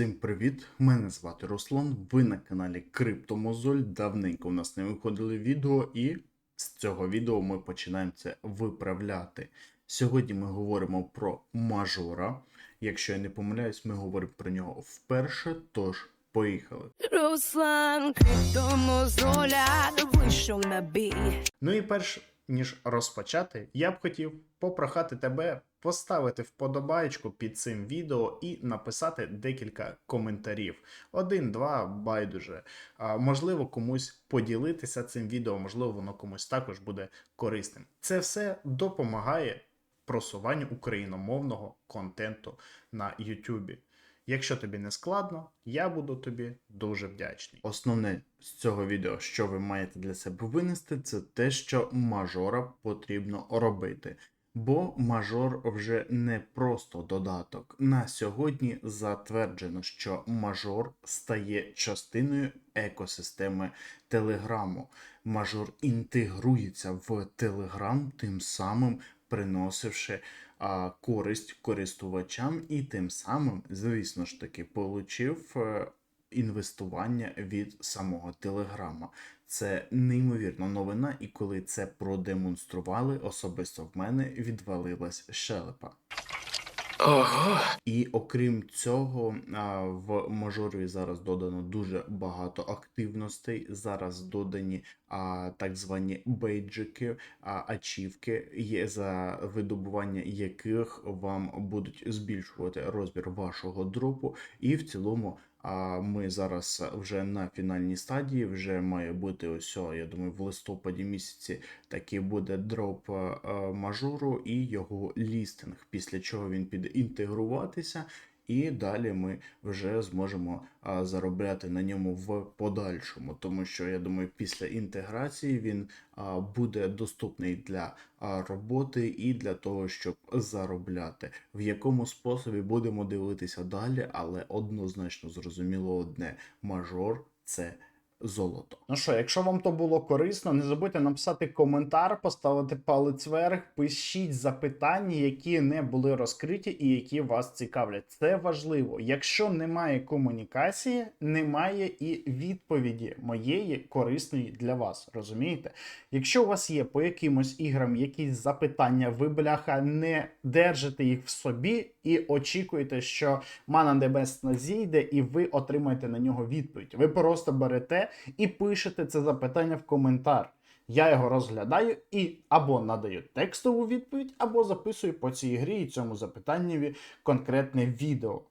Всім привіт! Мене звати Руслан. Ви на каналі Криптомозоль. Давненько у нас не виходили відео, і з цього відео ми починаємо це виправляти. Сьогодні ми говоримо про мажора. Якщо я не помиляюсь, ми говоримо про нього вперше. Тож поїхали. Руслан Криптомозоля вийшов на бій. Ну і перш ніж розпочати, я б хотів попрохати тебе поставити вподобайку під цим відео і написати декілька коментарів. Один, два, байдуже. Можливо, комусь поділитися цим відео, можливо, воно комусь також буде корисним. Це все допомагає просуванню україномовного контенту на YouTube. Якщо тобі не складно, я буду тобі дуже вдячний. Основне з цього відео, що ви маєте для себе винести, це те, що мажора потрібно робити. Бо мажор вже не просто додаток. На сьогодні затверджено, що мажор стає частиною екосистеми Телеграму. Мажор інтегрується в Телеграм, тим самим приносивши а, користь користувачам, і тим самим, звісно ж таки, е, інвестування від самого Телеграма. Це неймовірна новина, і коли це продемонстрували, особисто в мене відвалилась щелепа. І окрім цього, в мажорі зараз додано дуже багато активностей. Зараз додані а, так звані бейджики, а, ачівки, є за видобування яких вам будуть збільшувати розмір вашого дропу, і в цілому. А ми зараз вже на фінальній стадії. Вже має бути ось, я думаю, в листопаді місяці такий буде дроп е, мажору і його лістинг, після чого він піде інтегруватися, і далі ми вже зможемо заробляти на ньому в подальшому. Тому що я думаю, після інтеграції він буде доступний для роботи і для того, щоб заробляти. В якому способі будемо дивитися далі, але однозначно зрозуміло одне: мажор це. Золото. Ну що, якщо вам то було корисно, не забудьте написати коментар, поставити палець вверх, пишіть запитання, які не були розкриті і які вас цікавлять. Це важливо. Якщо немає комунікації, немає і відповіді моєї корисної для вас. Розумієте? Якщо у вас є по якимось іграм якісь запитання, ви бляха не держите їх в собі і очікуєте, що мана небесна зійде, і ви отримаєте на нього відповідь. Ви просто берете і пишете це запитання в коментар. Я його розглядаю і або надаю текстову відповідь, або записую по цій грі і цьому запитанню конкретне відео.